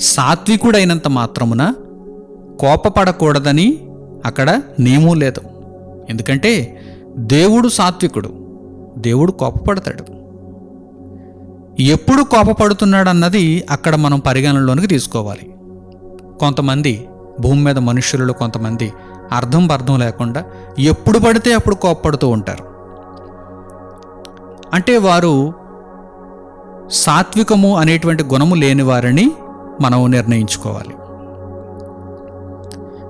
సాత్వికుడైనంత మాత్రమున కోపపడకూడదని అక్కడ నియమం లేదు. ఎందుకంటే దేవుడు సాత్వికుడు దేవుడు కోపపడతాడు. ఎప్పుడు కోపపడుతున్నాడు అన్నది అక్కడ మనం పరిగణనలోనికి తీసుకోవాలి. కొంతమంది భూమి మీద మనుషులలో కొంతమంది అర్థం అర్థం లేకుండా ఎప్పుడు పడితే అప్పుడు కోపపడుతూ ఉంటారు. అంటే వారు సాత్వికము అనేటువంటి గుణము లేని వారిని మనం నిర్ణయించుకోవాలి.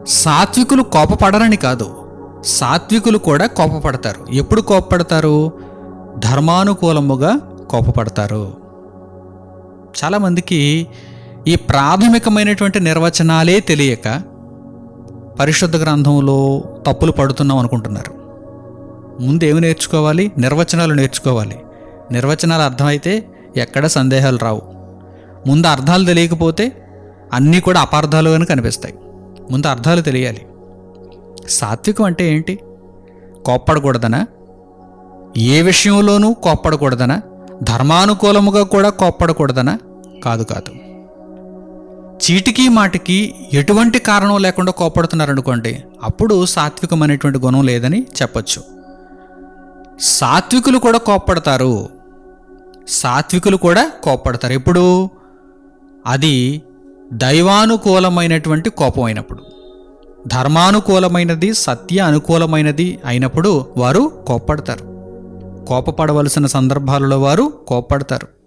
సాత్వికులు కోపపడరని కాదు సాత్వికులు కూడా కోపపడతారు. ఎప్పుడు కోపపడతారు? ధర్మానుకూలముగా కోపపడతారు. చాలామందికి ఈ ప్రాథమికమైనటువంటి నిర్వచనాలే తెలియక పరిశుద్ధ గ్రంథంలో తప్పులు పడుతున్నాం అనుకుంటున్నారు. ముందు ఏమి నేర్చుకోవాలి? నిర్వచనాలు నేర్చుకోవాలి. నిర్వచనాలు అర్థమైతే ఎక్కడ సందేహాలు రావు. ముందు అర్థాలు తెలియకపోతే అన్నీ కూడా అపార్థాలుగానే కనిపిస్తాయి. ముందు అర్థాలు తెలియాలి. సాత్వికం అంటే ఏంటి? కోప్పడకూడదనా? ఏ విషయంలోనూ కోప్పడకూడదనా? ధర్మానుకూలముగా కూడా కోప్పడకూడదనా? కాదు కాదు. చీటికి మాటికి ఎటువంటి కారణం లేకుండా కోప్పడుతున్నారనుకోండి అప్పుడు సాత్వికం అనేటువంటి గుణం లేదని చెప్పచ్చు. సాత్వికులు కూడా కోప్పడతారు. సాత్వికులు కూడా కోప్పడతారు. ఎప్పుడు? అది దైవానుకూలమైనటువంటి కోపం అయినప్పుడు. ధర్మానుకూలమైనది సత్య అనుకూలమైనది అయినప్పుడు వారు కోప్పడతారు. కోపపడవలసిన సందర్భాలలో వారు కోప్పడతారు.